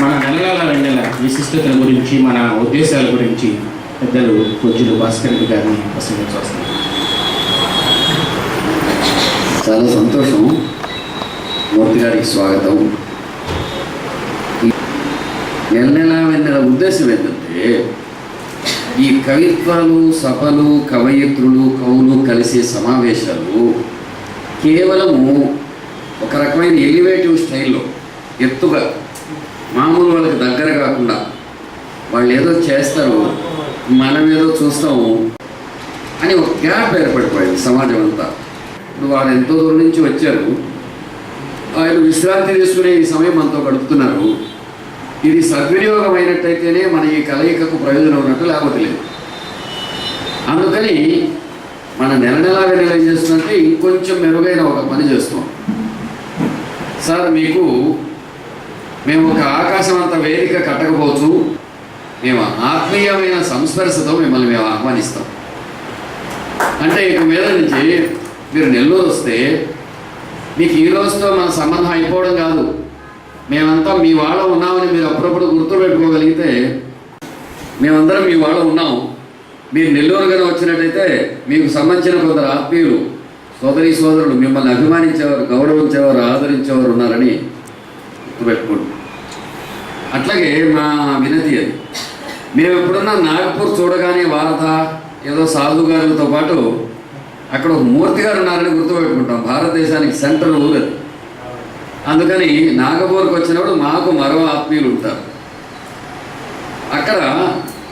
మన నెలల వెన్నెల విశిష్టతల గురించి మన ఉద్దేశాల గురించి పెద్దలు పూజలు భాస్కర్ గారిని ప్రసంగించి వస్తున్నారు చాలా సంతోషం. మూర్తి గారికి స్వాగతం. ఈ నెల నెల వెన్నెల ఉద్దేశం ఏంటంటే ఈ కవిత్వాలు సభలు కవయిత్రులు కవులు కలిసే సమావేశాలు కేవలము ఒక రకమైన ఎలివేటివ్ స్టైల్లో ఎత్తుగా మామూలు వాళ్ళకి దగ్గర కాకుండా వాళ్ళు ఏదో చేస్తారు మనం ఏదో చూస్తాము అని ఒక గ్యాప్ ఏర్పడిపోయింది సమాజం అంతా. ఇప్పుడు వాళ్ళు ఎంతో దూరం నుంచి వచ్చారు. ఆయన విశ్రాంతి తీసుకునే ఈ సమయం మనతో గడుపుతున్నారు. ఇది సద్వినియోగం అయినట్టయితేనే మన ఈ కలయికకు ప్రయోజనం ఉన్నట్టు లేకపోతే లేదు. అందుకని మన నెల నెలా వెనక ఏం చేస్తుందంటే ఇంకొంచెం మెరుగైన ఒక పని చేస్తాం సార్ మీకు మేము ఒక ఆకాశం అంత వేదిక కట్టకపోవచ్చు మేము ఆత్మీయమైన సంస్పర్శతో మిమ్మల్ని మేము ఆహ్వానిస్తాం. అంటే ఇక మీద నుంచి మీరు నెల్లూరు వస్తే మీకు ఈ రోజుతో మన సంబంధం అయిపోవడం కాదు. మేమంతా మీ వాళ్ళ ఉన్నామని మీరు అప్పుడప్పుడు గుర్తుపెట్టుకోగలిగితే మేమందరం మీ వాళ్ళ ఉన్నాం. మీరు నెల్లూరు కానీ వచ్చినట్టయితే మీకు సంబంధించిన కొందరు ఆత్మీయులు సోదరి సోదరులు మిమ్మల్ని అభిమానించేవారు గౌరవించేవారు ఆదరించేవారు ఉన్నారని పెట్టుకోండి అట్లాగే మా వినతి అది. మేము ఎప్పుడన్నా నాగపూర్ చూడగానే వారత ఏదో సాధు గారితో పాటు అక్కడ ఒక మూర్తి గారు ఉన్నారని గుర్తుపెట్టుకుంటాం. భారతదేశానికి సెంట్రల్ ఊరు అందుకని నాగపూర్కి వచ్చినప్పుడు మాకు మరో ఆత్మీయులు ఉంటారు. అక్కడ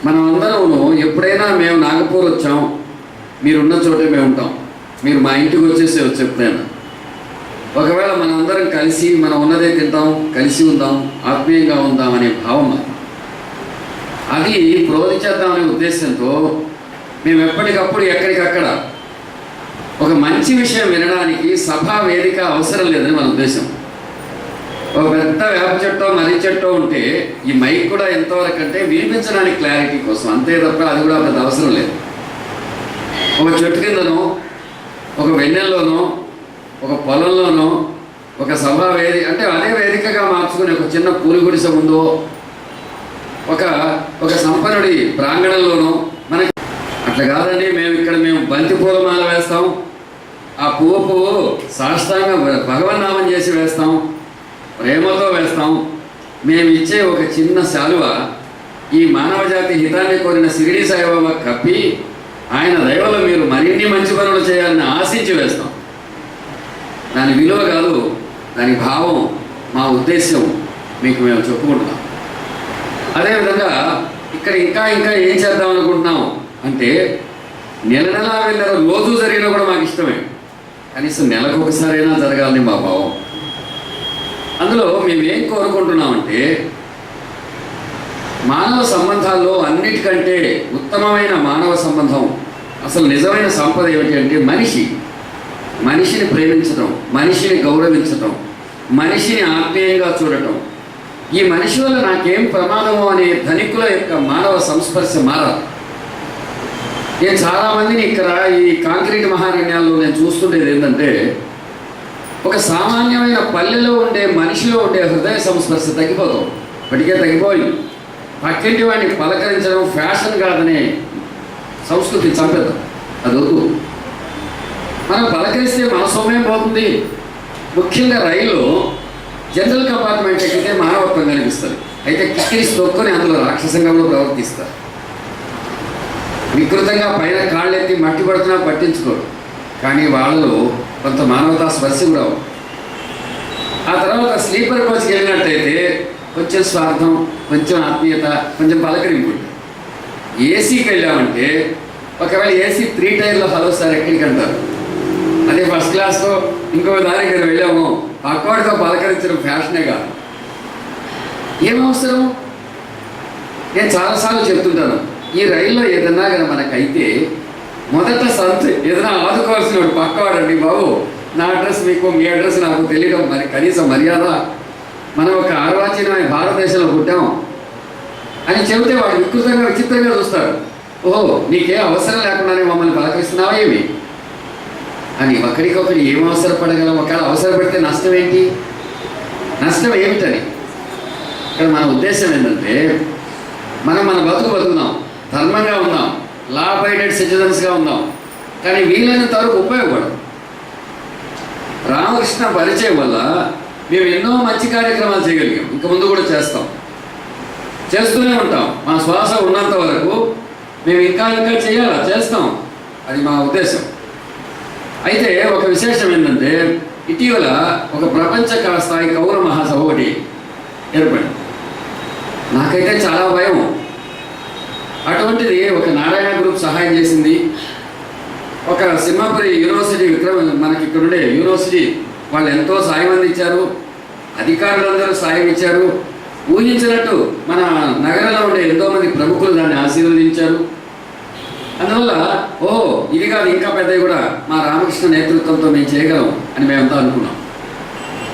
మనం అందరం ఎప్పుడైనా మేము నాగపూర్ వచ్చాం మీరున్న చోటే మేము ఉంటాం. మీరు మా ఇంటికి వచ్చేసి వచ్చి ఎప్పుడైనా. ఒకవేళ మనం అందరం కలిసి మనం ఉన్నదే తింటాం కలిసి ఉందాం ఆత్మీయంగా ఉందాం అనే భావం అది అది ప్రోధి చేద్దామనే ఉద్దేశంతో మేము ఎప్పటికప్పుడు ఎక్కడికక్కడ ఒక మంచి విషయం వినడానికి సభా వేదిక అవసరం లేదని మన ఉద్దేశం. ఒక పెద్ద వేప చెట్టో మర్రి చెట్టో ఉంటే ఈ మైక్ కూడా ఎంతవరకు అంటే వినిపించడానికి క్లారిటీ కోసం. అంతే తప్ప అది కూడా పెద్ద అవసరం లేదు. ఒక చెట్టు కిందనో ఒక వెన్నెల్లోనో ఒక పొలంలోనో ఒక సభా వేది అంటే అదే వేదికగా మార్చుకుని ఒక చిన్న పూలి గుడిసె ముందో ఒక ఒక సంపన్నుడి ప్రాంగణంలోనో మనకి అట్లా కాదండి మేము ఇక్కడ మేము బంతి పూలమాల వేస్తాం. ఆ పువ్వు పువ్వు సాష్టాంగ భగవన్నామం చేసి వేస్తాం. ప్రేమతో వేస్తాం. మేము ఇచ్చే ఒక చిన్న శాలువ ఈ మానవ జాతి హితాన్ని కోరిన సిరిడి సాయిబాబా కప్పి ఆయన దయవల్ల మీరు మరిన్ని మంచి పనులు చేయాలని ఆశించి వేస్తాం. దాని విలువ కాదు దాని భావం మా ఉద్దేశం మీకు మేము చెప్పుకుంటున్నాం. అదేవిధంగా ఇక్కడ ఇంకా ఇంకా ఏం చేద్దాం అనుకుంటున్నాం అంటే నెల నెలా వెళ్ళిన రోజు జరిగినా కూడా మాకు ఇష్టమే. కనీసం నెలకు ఒకసారైనా జరగాలని మా భావం. అందులో మేము ఏం కోరుకుంటున్నామంటే మానవ సంబంధాల్లో అన్నిటికంటే ఉత్తమమైన మానవ సంబంధం అసలు నిజమైన సంపద ఏమిటి అంటే మనిషి. మనిషిని ప్రేమించడం మనిషిని గౌరవించడం మనిషిని ఆత్మీయంగా చూడటం. ఈ మనిషి వల్ల నాకేం ప్రమాదమో అనే ధనికుల యొక్క మానవ సంస్పర్శ మారాలి నేను చాలామందిని ఇక్కడ ఈ కాంక్రీట్ మహారణ్యాల్లో నేను చూస్తుండేది ఏంటంటే ఒక సామాన్యమైన పల్లెలో ఉండే మనిషిలో ఉండే హృదయ సంస్పర్శ తగ్గిపోతాం. ఇప్పటికే తగ్గిపోయి పక్కింటి వాడిని పలకరించడం ఫ్యాషన్ కాదనే సంస్కృతి చంపేద్దాం. అది వద్దు. మనం పలకరిస్తే మన సమయం పోతుంది. ముఖ్యంగా రైలు జనరల్ కంపార్ట్మెంట్ ఎక్కితే మానవత్వం కనిపిస్తుంది అయితే కిక్కిరిసి తొక్కుని అందులో రాక్షసంగా కూడా ప్రవర్తిస్తారు. వికృతంగా పైన కాళ్ళెత్తి మట్టి పడుతున్నా పట్టించుకోరు. కానీ వాళ్ళలో కొంత మానవతా స్పర్శ కూడా ఆ తర్వాత స్లీపర్ కోచ్కి వెళ్ళినట్టయితే కొంచెం స్వార్థం కొంచెం ఆత్మీయత కొంచెం పలకరింపు ఏసీకి వెళ్ళామంటే ఒకవేళ ఏసీ త్రీ టైర్లో హలో సార్ ఎక్కడికి అంటారు? అదే ఫస్ట్ క్లాస్తో ఇంకో దాని దగ్గర వెళ్ళాము. పక్కవాడితో పలకరించడం ఫ్యాషనే కాదు. ఏం అవసరం? నేను చాలాసార్లు చెప్తుంటాను. ఈ రైల్లో ఏదన్నా కానీ మనకైతే మొదట సంత ఏదైనా ఆదుకోవాల్సిన వాడు పక్కవాడండి బాబు. నా అడ్రస్ మీకు మీ అడ్రస్ నాకు తెలియడం మరి కనీసం మర్యాద. మనం ఒక అర్వాచీనమైన భారతదేశంలో పుట్టాం. అని చెబితే వాడు వికృతంగా విచిత్రంగా చూస్తారు ఓహో నీకే అవసరం లేకుండానే మమ్మల్ని పలకరిస్తున్నావా ఏమి? అని ఒకరికొకరు ఏం అవసరపడగలం? ఒకవేళ అవసరపడితే నష్టం ఏంటి? నష్టం ఏమిటని? ఇక్కడ మన ఉద్దేశం ఏంటంటే మనం మన బతుకు బతుకున్నాం ధర్మంగా ఉందాం లా అబైడెడ్ సిటిజన్స్గా ఉందాం కానీ వీలైనంత వరకు ఉపయోగపడదు. రామకృష్ణ పరిచయం వల్ల మేము ఎన్నో మంచి కార్యక్రమాలు చేయగలిగాం. ఇంక ముందు కూడా చేస్తాం. చేస్తూనే ఉంటాం. మా శ్వాస ఉన్నంత వరకు మేము ఇంకా ఇంకా చేయాలా? చేస్తాం. అది మా ఉద్దేశం. అయితే ఒక విశేషం ఏంటంటే ఇటీవల ఒక ప్రపంచ స్థాయి కౌర మహాసభ ఒకటి ఏర్పడింది. నాకైతే చాలా భయం. అటువంటిది ఒక నారాయణ గ్రూప్ సహాయం చేసింది. ఒక సింహాపురి యూనివర్సిటీ విక్రమ మనకి ఇక్కడుండే యూనివర్సిటీ వాళ్ళు ఎంతో సాయం అందించారు. అధికారులందరూ సాయం ఇచ్చారు. ఊహించినట్టు మన నగరంలో ఉండే ఎంతోమంది ప్రముఖులు దాన్ని ఆశీర్వదించారు. అందువల్ల ఇది కాదు ఇంకా పెద్దవి కూడా మా రామకృష్ణ నేతృత్వంతో మేము చేయగలం అని మేమంతా అనుకున్నాం.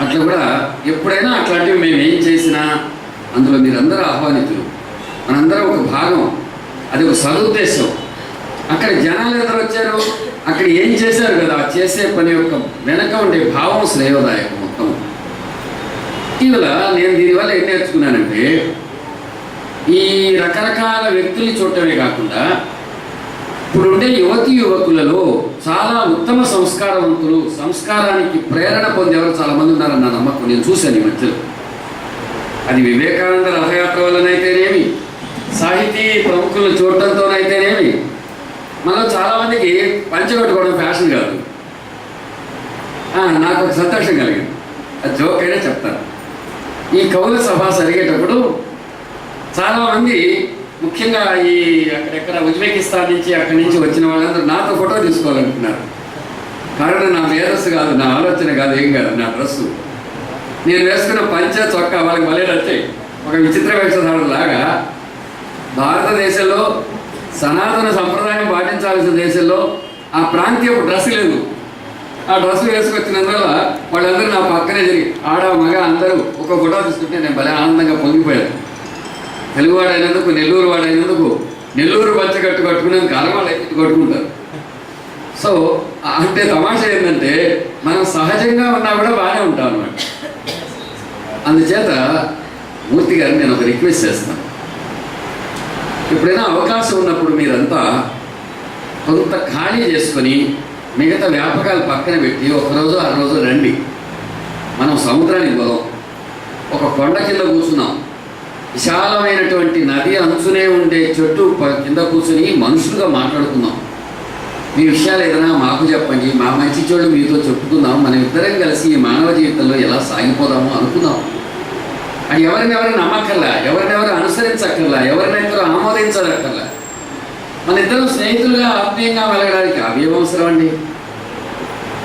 అట్లా కూడా ఎప్పుడైనా అట్లాంటివి మేము ఏం చేసినా అందులో మీరందరూ ఆహ్వానితులు. మనందరం ఒక భాగం. అది ఒక సదుద్దేశం. అక్కడ జనాలు ఎదురు వచ్చారు? అక్కడ ఏం చేశారు కదా? చేసే పని యొక్క వెనక ఉండే భావం శ్రేయోదాయకం మొత్తం. ఇటీవల నేను దీనివల్ల ఏం నేర్చుకున్నానంటే ఈ రకరకాల వ్యక్తుల్ని చూడటమే కాకుండా ఇప్పుడుండే యువతి యువకులలో చాలా ఉత్తమ సంస్కారవంతులు సంస్కారానికి ప్రేరణ పొందేవారు చాలా మంది ఉన్నారని నా నమ్మకం. నేను చూశాను ఈ మధ్యలో. అది వివేకానంద రథయాత్ర వల్లనైతేనేమి సాహితీ ప్రముఖులను చూడటంతోనైతేనేమి మనం చాలా మందికి పంచగొట్టుకోవడం ఫ్యాషన్ కాదు. నాకు ఒక సంతోషం కలిగింది. అది జోక్ అయినా చెప్తాను. ఈ కవుల సభ జరిగేటప్పుడు చాలామంది ముఖ్యంగా ఈ అక్కడెక్కడ ఉజ్బెకిస్తాన్ నుంచి అక్కడి నుంచి వచ్చిన వాళ్ళందరూ నాతో ఫోటో తీసుకోవాలనుకున్నారు. కారణం నా మేధస్సు కాదు నా ఆలోచన కాదు ఏం కాదు నా డ్రెస్సు. నేను వేసుకున్న పంచ చొక్కా వాళ్ళకి మళ్ళీ వచ్చాయి ఒక విచిత్ర వేషధారణ లాగా భారతదేశంలో సనాతన సంప్రదాయం పాటించాల్సిన దేశంలో ఆ ప్రాంతీయపు డ్రెస్ లేదు. ఆ డ్రెస్ వేసుకొచ్చినందువల్ల వాళ్ళందరూ నా పక్కనే జరిగి ఆడ మగ అందరూ ఒక ఫోటో తీసుకుంటే నేను భలే ఆనందంగా పొంగిపోయాను. తెలుగువాడు అయినందుకు నెల్లూరు వాడు అయినందుకు నెల్లూరు పంచ కట్టు కట్టుకునేందుకు కాలవాళ్ళు అయితే కట్టుకుంటారు. సో అంటే తమాషా ఏంటంటే మనం సహజంగా ఉన్నా కూడా బాగానే ఉంటాం అన్నమాట. అందుచేత మూర్తి గారిని నేను ఒక రిక్వెస్ట్ చేస్తాను ఎప్పుడైనా అవకాశం ఉన్నప్పుడు మీరంతా కొంత ఖాళీ చేసుకొని మిగతా వ్యాపకాలు పక్కన పెట్టి ఒక రోజు ఆ రోజు రండి. మనం సముద్రానికి పోదాం. ఒక కొండ కింద కూర్చున్నాం. విశాలమైనటువంటి నది అంచునే ఉండే చెట్టు కింద కూర్చుని మనుషులుగా మాట్లాడుకుందాం. మీ విషయాలు ఏదైనా మాకు చెప్పండి మా మంచి చోళ్ళు మీతో చెప్పుకుందాం మనం ఇద్దరం కలిసి ఈ మానవ జీవితంలో ఎలా సాగిపోదామో అనుకుందాం. అది ఎవరినెవరు నమ్మక్కర్లా ఎవరినెవరు అనుసరించక్కర్లా ఎవరినెవరు ఆమోదించక్కర్లా మన ఇద్దరం స్నేహితులుగా ఆత్మీయంగా వెళ్ళడానికి అవి అండి?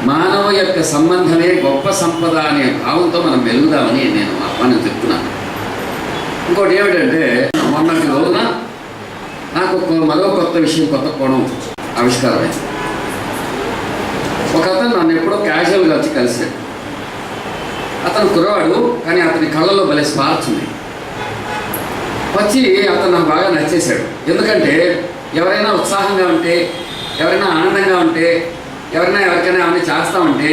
మానవ యొక్క సంబంధమే గొప్ప సంపద అనే భావంతో మనం వెలుగుదామని నేను ఆహ్వానం చెప్తున్నాను. ఇంకోటి ఏమిటంటే మొన్నటి రోజున నాకు మరో కొత్త విషయం కొత్త కోణం ఆవిష్కారమైంది ఒక అతను నన్ను ఎప్పుడో క్యాజువల్గా వచ్చి కలిశాడు. అతను కుర్రవాడు కానీ అతని కళ్ళలో భలే స్పార్క్స్ వచ్చి అతను నాకు బాగా నచ్చేశాడు. ఎందుకంటే ఎవరైనా ఉత్సాహంగా ఉంటే ఎవరైనా ఆనందంగా ఉంటే ఎవరైనా ఎవరికైనా అవన్నీ చేస్తా ఉంటే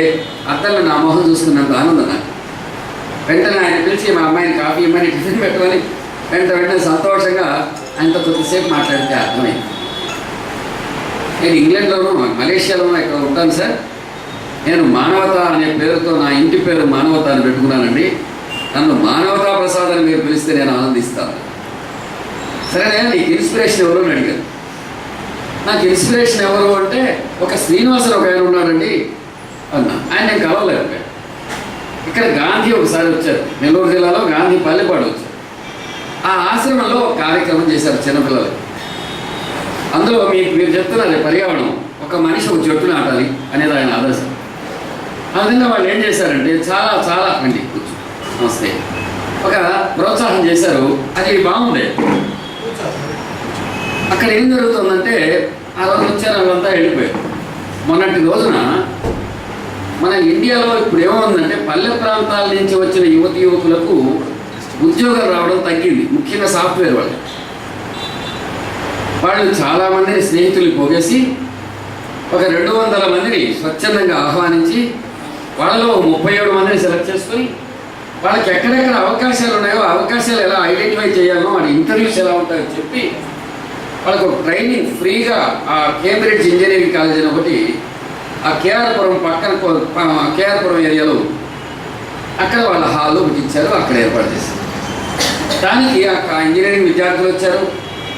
అతన్ని నా మొహం చూసుకున్నంత ఆనందం నాకు. వెంటనే ఆయన పిలిచి మా అమ్మాయిని కాఫీ ఇమ్మని టిఫిన్ పెట్టమని వెంట వెంటనే సంతోషంగా ఆయనతో కొద్దిసేపు మాట్లాడితే అర్థమైంది. నేను ఇంగ్లాండ్లోనూ మలేషియాలోనూ ఇక్కడ ఉంటాను సార్. నేను మానవత అనే పేరుతో నా ఇంటి పేరు మానవత అని పెట్టుకున్నానండి. నన్ను మానవతా ప్రసాద్ అని మీరు పిలిస్తే నేను ఆనందిస్తాను. సరే నీకు ఇన్స్పిరేషన్ ఎవరు అని అడిగాను. నాకు ఇన్స్పిరేషన్ ఎవరు అంటే ఒక శ్రీనివాసరావు ఒక ఆయన ఉన్నాడండి అన్నా. ఆయన నేను కలవలేకపోయాను. ఇక్కడ గాంధీ ఒకసారి వచ్చారు. నెల్లూరు జిల్లాలో గాంధీ పల్లెపాడు వచ్చారు. ఆ ఆశ్రమంలో ఒక కార్యక్రమం చేశారు చిన్నపిల్లలు. అందులో మీకు మీరు చెప్తున్నారు పర్యావరణం ఒక మనిషి ఒక చెట్టు నాటాలి అనేది ఆయన ఆదర్శం. ఆ విధంగా వాళ్ళు ఏం చేశారంటే చాలా చాలా అండి నమస్తే. ఒక ప్రోత్సాహం చేశారు అది బాగుండే అక్కడ ఏం జరుగుతుందంటే ఆ రోజు వచ్చారు వాళ్ళంతా వెళ్ళిపోయారు. మొన్నటి రోజున మన ఇండియాలో ఇప్పుడు ఏమవుందంటే పల్లె ప్రాంతాల నుంచి వచ్చిన యువతి యువకులకు ఉద్యోగాలు రావడం తగ్గింది. ముఖ్యంగా సాఫ్ట్వేర్ వాళ్ళు. వాళ్ళు చాలామందిని స్నేహితులు పోగేసి ఒక రెండు వందల మందిని స్వచ్ఛందంగా ఆహ్వానించి వాళ్ళలో ముప్పై ఏడు మందిని సెలెక్ట్ చేసుకుని వాళ్ళకి ఎక్కడెక్కడ అవకాశాలు ఉన్నాయో అవకాశాలు ఎలా ఐడెంటిఫై చేయాలో వాళ్ళ ఇంటర్వ్యూస్ ఎలా ఉంటాయో చెప్పి వాళ్ళకు ఒక ట్రైనింగ్ ఫ్రీగా ఆ కేంబ్రిడ్జ్ ఇంజనీరింగ్ కాలేజ్ అని ఒకటి ఆ కేఆర్పురం పక్కన కేఆర్పురం ఏరియాలో అక్కడ వాళ్ళ హాల్లో ఒకటి ఇచ్చారు అక్కడ ఏర్పాటు చేశారు. దానికి ఆ ఇంజనీరింగ్ విద్యార్థులు వచ్చారు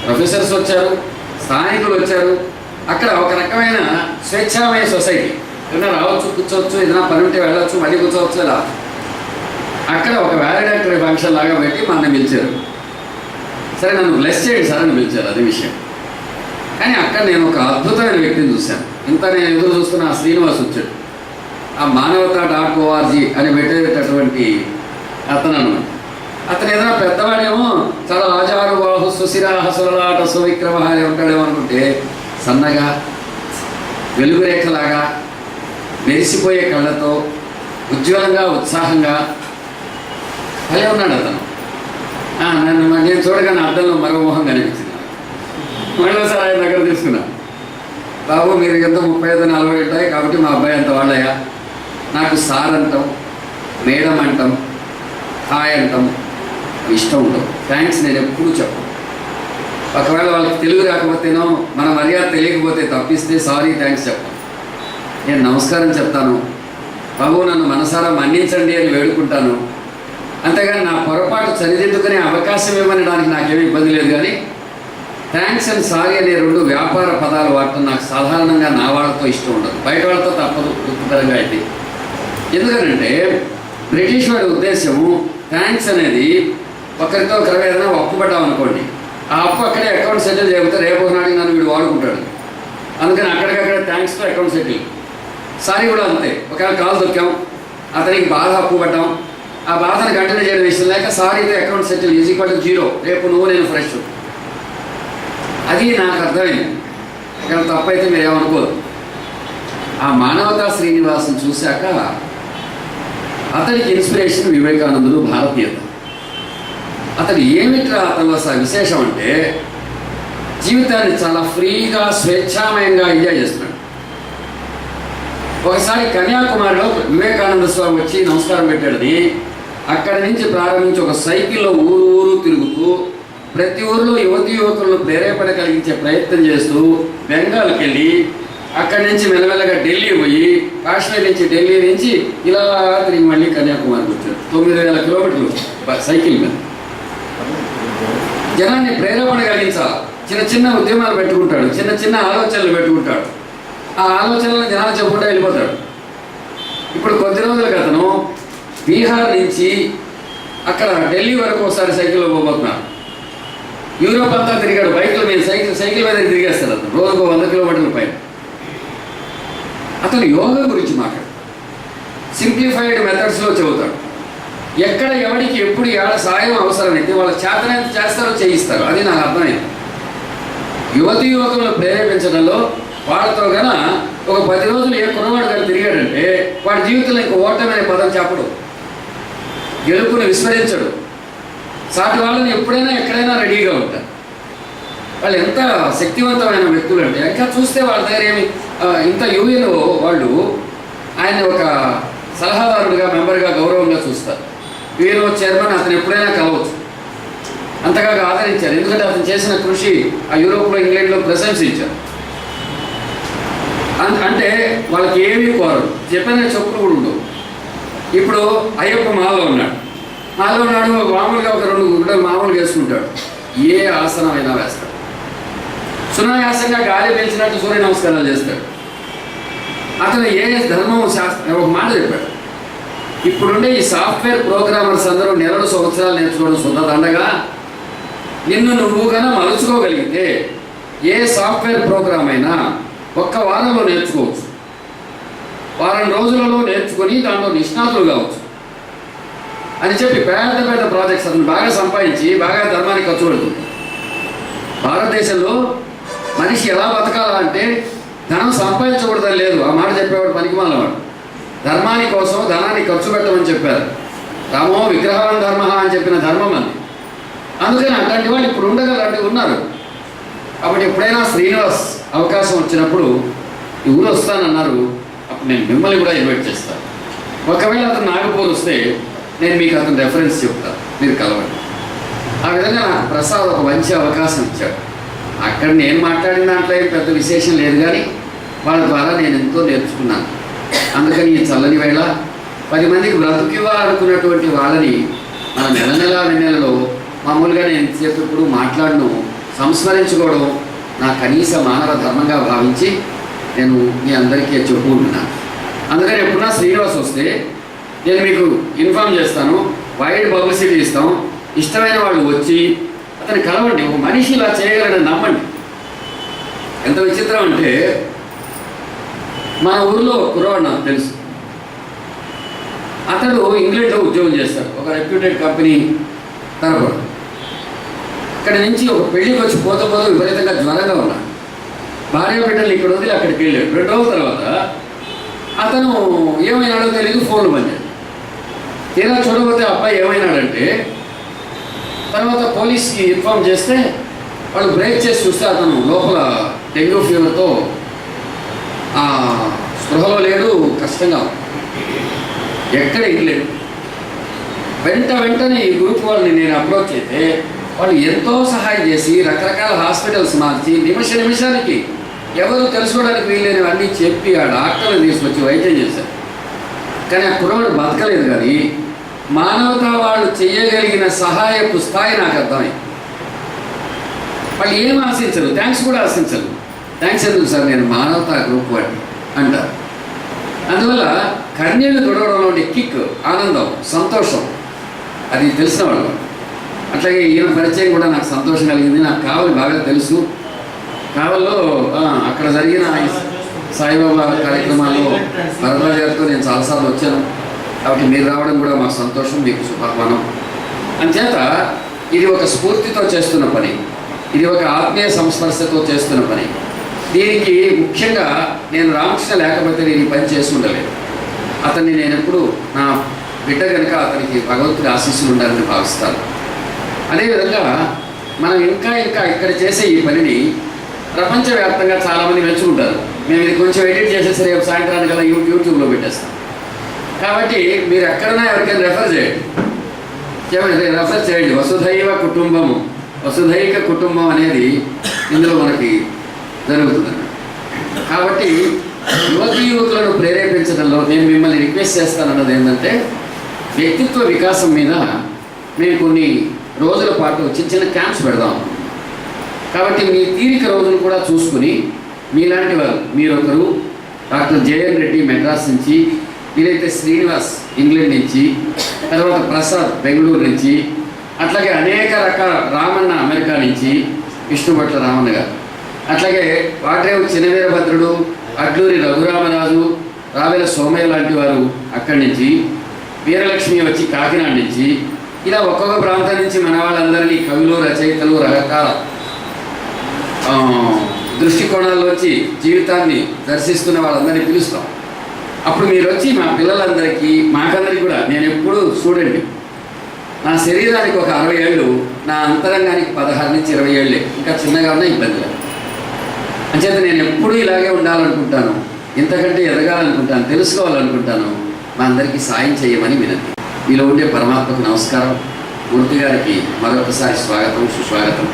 ప్రొఫెసర్స్ వచ్చారు స్థానికులు వచ్చారు. అక్కడ ఒక రకమైన స్వేచ్ఛామయ సొసైటీ. ఏదైనా రావచ్చు కూర్చోవచ్చు ఏదైనా పని ఉంటే వెళ్ళొచ్చు మళ్ళీ కూర్చోవచ్చు ఇలా అక్కడ ఒక వ్యాలిడేటరీ ఫంక్షన్ లాగా పెట్టి మనల్ని పిలిచారు. సరే నన్ను బ్లెస్ చేయండి సార్ అని పిలిచారు అది విషయం. కానీ అక్కడ నేను ఒక అద్భుతమైన వ్యక్తిని చూశాను. ఇంత నేను ఎదురు చూస్తున్న ఆ శ్రీనివాస్ వచ్చాడు. ఆ మానవత డాట్ ఓఆర్జీ అని పెట్టేటటువంటి అతను అనమాట అతను ఏదైనా పెద్దవాడేమో చాలా ఆచారు బాహు సుశిరాహ సురలాట సువిక్రమ అని ఉంటాడేమో అనుకుంటే సన్నగా వెలుగురేఖలాగా మెరిసిపోయే కళ్ళతో ఉజ్వలంగా ఉత్సాహంగా భలే ఉన్నాడు అతను. నన్ను నేను చూడగానే అర్థంలో మరో మొహం కనిపించింది. మళ్ళీ సార్ ఆయన దగ్గర తీసుకున్నా. బాబు మీరు ఎంత ముప్పై ఐదు నలభై ఉంటాయి కాబట్టి మా అబ్బాయి అంత వాళ్ళయ్యా. నాకు సార్ అంటాం మేడం అంటాం హాయ్ అంటాం ఇష్టం ఉండవు థ్యాంక్స్ నేను ఎప్పుడూ చెప్పను. ఒకవేళ వాళ్ళకి తెలుగు రాకపోతేనో మన మర్యాద తెలియకపోతే తప్పిస్తే సారీ థ్యాంక్స్ చెప్పను. నేను నమస్కారం చెప్తాను. బాబు నన్ను మనసారా మన్నించండి అని వేడుకుంటాను. అంతేగాని నా పొరపాటు సరిదిద్దుకునే అవకాశం ఇవ్వనడానికి నాకేమీ ఇబ్బంది లేదు కానీ థ్యాంక్స్ అండ్ సారీ అనే రెండు వ్యాపార పదాలు వాడటం నాకు సాధారణంగా నా వాళ్ళతో ఇష్టం ఉండదు. బయట వాళ్ళతో తప్పదు వృత్తిపరంగా అయితే. ఎందుకనంటే బ్రిటిష్ వాడి ఉద్దేశము థ్యాంక్స్ అనేది ఒకరితో ఒకరి ఏదైనా అప్పు పడ్డాం అనుకోండి ఆ అప్పు అక్కడే అకౌంట్ సెటిల్ చేయకపోతే రేపు నాటికి నన్ను వీడు వాడుకుంటాడు. అందుకని అక్కడికక్కడ థ్యాంక్స్తో అకౌంట్ సెటిల్ సారీ కూడా అంతే ఒకవేళ కాల్ దొక్కాం అతనికి బాధ అప్పు పడ్డాం ఆ బాధను కంటిన్యూ చేయడం ఇష్టం లేక సారీతో account settle is equal to zero రేపు నువ్వు నేను ఫ్రెష్ అది నాకు అర్థమైంది. ఇక్కడ తప్పైతే మీరు ఏమనుకోదు ఆ మానవతా శ్రీనివాసం చూశాక అతనికి ఇన్స్పిరేషన్ వివేకానందుడు భారతీయత. అతడు ఏమిట్రా అతను అసలు విశేషం అంటే జీవితాన్ని చాలా ఫ్రీగా స్వేచ్ఛామయంగా ఎంజాయ్ చేస్తున్నాడు. ఒకసారి కన్యాకుమారిలో వివేకానంద స్వామి వచ్చి నమస్కారం పెట్టాడని అక్కడి నుంచి ప్రారంభించి ఒక సైకిల్లో ఊరు ఊరు తిరుగుతూ ప్రతి ఊరిలో యువతి యువకులను ప్రేరేపణ కలిగించే ప్రయత్నం చేస్తూ బెంగాల్కి వెళ్ళి అక్కడి నుంచి మెల్లమెల్లగా ఢిల్లీ పోయి కాశ్మీర్ నుంచి ఢిల్లీ నుంచి ఇలా తిరిగి మళ్ళీ కన్యాకుమారికి వచ్చాడు. తొమ్మిది వేల కిలోమీటర్లు సైకిల్ మీద. జనాన్ని ప్రేరేపణ కలిగించాలి. చిన్న చిన్న ఉద్యమాలు పెట్టుకుంటాడు. చిన్న చిన్న ఆలోచనలు పెట్టుకుంటాడు. ఆ ఆలోచనలు జనాలు చెప్పుకుంటూ వెళ్ళిపోతాడు. ఇప్పుడు కొద్ది రోజుల అతను బీహార్ నుంచి అక్కడ ఢిల్లీ వరకు ఒకసారి సైకిల్లో పోబోతున్నాడు. యూరోప్ అంతా తిరిగాడు. బైక్ల మీద సైకిల్ సైకిల్ మీద తిరిగేస్తాడు అతను. రోజుకు వంద కిలోమీటర్ల పైన. అతను యోగా గురించి మాట్లాడు. సింప్లిఫైడ్ మెథడ్స్లో చదువుతాడు. ఎక్కడ ఎవరికి ఎప్పుడు ఏడ సాయం అవసరమైతే వాళ్ళ చేతనైతే చేస్తారో చేయిస్తారు. అది నాకు అర్థమైంది. యువతి యువకులను ప్రేరేపించడంలో వాళ్ళతో గన ఒక పది రోజులు ఏ కుర్రవాడు గారు తిరిగాడంటే వాడి జీవితంలో ఇంక ఓటమనే పదం చెప్పడు. గెలుపుని విస్మరించడు. సాటి వాళ్ళని ఎప్పుడైనా ఎక్కడైనా రెడీగా ఉంటారు. వాళ్ళు ఎంత శక్తివంతమైన వ్యక్తులు అంటే ఇంకా చూస్తే వాళ్ళ దగ్గర ఏమి ఇంత యూఏలో వాళ్ళు ఆయన ఒక సలహాదారుడిగా మెంబర్గా గౌరవంగా చూస్తారు. వీరు చైర్మన్ అతను ఎప్పుడైనా కలవచ్చు అంతగా ఆదరించారు. ఎందుకంటే అతను చేసిన కృషి ఆ యూరోప్లో ఇంగ్లాండ్లో ప్రశంసించారు. అన్- అంటే వాళ్ళకి ఏమీ కోరరు. చెప్పిన చెప్పులు కూడా ఉండవు. ఇప్పుడు అయ్యప్ప మాలో ఉన్నాడు. మాలో ఉన్నాడు మామూలుగా ఒక రెండు గుడ్డలు మామూలుగా వేసుకుంటాడు. ఏ ఆసనం అయినా వేస్తాడు. సునాయాసంగా గాలి పెంచినట్టు సూర్య నమస్కారాలు చేస్తాడు. అతను ఏ ధర్మం శాస్త్రం ఒక మాట చెప్పాడు. ఇప్పుడుండే ఈ సాఫ్ట్వేర్ ప్రోగ్రామర్స్ అందరూ నెలలు సంవత్సరాలు నేర్చుకోవడం సొంత నిన్ను నువ్వు గన మలుచుకోగలిగితే ఏ సాఫ్ట్వేర్ ప్రోగ్రామ్ అయినా ఒక్క వారంలో నేర్చుకోవచ్చు. వారం రోజులలో నేర్చుకొని దాంట్లో నిష్ణాతులు కావచ్చు. అని చెప్పి పేద పేద ప్రాజెక్ట్స్ అతను బాగా సంపాదించి బాగా ధర్మానికి ఖర్చు పెడుతుంది. భారతదేశంలో మనిషి ఎలా బతకాలంటే ధనం సంపాదించకూడదని లేదు. ఆ మాట చెప్పేవాడు పనికిమాలవాడు ధర్మాని కోసం ధనాన్ని ఖర్చు పెట్టమని చెప్పారు. రామో విగ్రహం ధర్మ అని చెప్పిన ధర్మం అని అందుకని అట్లాంటి వాళ్ళు ఇప్పుడు ఉండగలంటే ఉన్నారు. కాబట్టి ఎప్పుడైనా శ్రీనివాస్ అవకాశం వచ్చినప్పుడు ఈ ఊరు వస్తానన్నారు అప్పుడు నేను మిమ్మల్ని కూడా ఇన్వైట్ చేస్తాను. ఒకవేళ అతను నాగపూర్ వస్తే నేను మీకు అతను రెఫరెన్స్ చెప్తాను. మీరు కలవండి. ఆ విధంగా నాకు ప్రసాద్ ఒక మంచి అవకాశం ఇచ్చాడు. అక్కడ నేను మాట్లాడిన దాంట్లో పెద్ద విశేషం లేదు కానీ వాళ్ళ ద్వారా నేను ఎంతో నేర్చుకున్నాను. అందుకని ఈ చల్లని వేళ పది మందికి బ్రతుకివ్వాలనుకున్నటువంటి వాళ్ళని మన నెల నెల నెలలో మామూలుగా నేను చెప్పినప్పుడు మాట్లాడను సంస్మరించుకోవడం నా కనీస మానవ ధర్మంగా భావించి నేను మీ అందరికీ చెప్పుకుంటున్నాను అందుకని ఎప్పుడన్నా శ్రీనివాస్ వస్తే నేను మీకు ఇన్ఫామ్ చేస్తాను వైడ్ పబ్లిసిటీ ఇస్తాం ఇష్టమైన వాళ్ళు వచ్చి అతను కలవండి ఒక మనిషి ఇలా చేయగలడని నమ్మండి. ఎంత విచిత్రం అంటే మా ఊర్లో ఒక నాకు తెలుసు. అతడు ఇంగ్లాండ్లో ఉద్యోగం చేస్తాడు. ఒక రెప్యూటెడ్ కంపెనీ తరపున. ఇక్కడ నుంచి ఒక పెళ్ళికి వచ్చి పోత పోత విపరీతంగా జ్వరంగా ఉన్నాడు భార్య బిడ్డలు ఇక్కడ వదిలి అక్కడికి వెళ్ళాడు. రెండు రోజుల తర్వాత అతను ఏమైనాడో తెలియదు ఫోన్లు పనిచేయదు తీరా చూడబోతే ఆ అబ్బాయి ఏమైనాడంటే తర్వాత పోలీస్కి ఇన్ఫామ్ చేస్తే వాళ్ళు బ్రేక్ చేసి చూస్తే అతను లోపల డెంగ్యూ ఫీవర్తో స్పృహలో లేడు కష్టంగా ఎక్కడ ఇవ్వలేడు వెంట వెంటనే ఈ గ్రూప్ వాళ్ళని నేను అప్రోచ్ అయితే వాళ్ళు ఎంతో సహాయం చేసి రకరకాల హాస్పిటల్స్ మార్చి నిమిష నిమిషానికి ఎవరు తెలుసుకోవడానికి వీల్లేనివన్నీ చెప్పి ఆ డాక్టర్ని తీసుకొచ్చి వైద్యం చేశారు. కానీ ఆ కుర్రవాడు బతకలేదు కానీ మానవతా వాళ్ళు చేయగలిగిన సహాయపు స్థాయి నాకు అర్థమైంది. వాళ్ళు ఏం ఆశించరు థ్యాంక్స్ కూడా ఆశించరు. థ్యాంక్స్ ఎందుకు సార్ నేను మానవతా గ్రూప్ వాడిని అంటారు అందువల్ల కన్నీళ్ళు తొడవడంలో ఉండే కిక్ ఆనందం సంతోషం అది తెలిసిన వాళ్ళు. అట్లాగే ఈయన పరిచయం కూడా నాకు సంతోషం కలిగింది. నాకు కావాలి బాగా తెలుసు. కావల్లో అక్కడ జరిగిన సాయిబాబా కార్యక్రమాల్లో భరద్వాజ్ గారితో నేను చాలాసార్లు వచ్చాను. కాబట్టి మీరు రావడం కూడా మాకు సంతోషం మీకు శుభాహ్వానం అంచేత ఇది ఒక స్ఫూర్తితో చేస్తున్న పని. ఇది ఒక ఆత్మీయ సంస్పర్శతో చేస్తున్న పని. దీనికి ముఖ్యంగా నేను రామకృష్ణ లేకపోతే నేను ఈ పని చేసి ఉండలేదు అతన్ని నేను ఎప్పుడు నా బిడ్డ కనుక అతనికి భగవంతుడి ఆశీస్సులు ఉండాలని భావిస్తాను. అదేవిధంగా మనం ఇంకా ఇంకా ఇక్కడ చేసే ఈ పనిని ప్రపంచవ్యాప్తంగా చాలామంది మెచ్చుకుంటారు. మేము ఇది కొంచెం ఎడిట్ చేసేసి రేపు సాయంత్రానికి అలా యూ యూట్యూబ్లో పెట్టేస్తాం. కాబట్టి మీరు ఎక్కడైనా ఎవరికైనా రెఫర్ చేయండి. ఏమంటే రెఫర్ చేయండి. వసుధైవ కుటుంబము. వసుధైక కుటుంబం అనేది ఇందులో మనకి జరుగుతుంది. కాబట్టి యువతి యువకులను ప్రేరేపించడంలో నేను మిమ్మల్ని రిక్వెస్ట్ చేస్తానన్నది ఏంటంటే వ్యక్తిత్వ వికాసం మీద మేము కొన్ని రోజుల పాటు చిన్న చిన్న క్యాంప్స్ పెడదాం. కాబట్టి మీ తీరిక రోజులు కూడా చూసుకుని మీలాంటి వారు మీరొకరు డాక్టర్ జయన్ రెడ్డి మెడ్రాస్ నుంచి వీలైతే శ్రీనివాస్ ఇంగ్లాండ్ నుంచి తర్వాత ప్రసాద్ బెంగళూరు నుంచి అట్లాగే అనేక రకాల రామన్న అమెరికా నుంచి విష్ణుభట్ల రామన్న గారు. అట్లాగే వాటరేవు చినవీరభద్రుడు అడ్లూరి రఘురామరాజు రావెల సోమయ్య లాంటి వారు అక్కడి నుంచి వీరలక్ష్మి వచ్చి కాకినాడ నుంచి ఇలా ఒక్కొక్క ప్రాంతం నుంచి మన వాళ్ళందరినీ కవులు రచయితలు రకరకాల దృష్టికోణాల్లో వచ్చి జీవితాన్ని దర్శిస్తున్న వాళ్ళందరినీ పిలుస్తాం. అప్పుడు మీరు వచ్చి మా పిల్లలందరికీ మాకందరికీ కూడా నేను ఎప్పుడూ స్టూడెంట్ నా శరీరానికి ఒక అరవై ఏళ్ళు నా అంతరంగానికి పదహారు నుంచి ఇరవై ఏళ్ళే. ఇంకా చిన్నగా ఉన్నా ఇబ్బంది లేదు. అంచేత నేను ఎప్పుడూ ఇలాగే ఉండాలనుకుంటాను. ఇంతకంటే ఎదగాలనుకుంటాను తెలుసుకోవాలనుకుంటాను. మా అందరికీ సాయం చేయమని వినండి. మీలో ఉండే పరమాత్మకు నమస్కారం. మూర్తి గారికి మరొకసారి స్వాగతం సుస్వాగతం.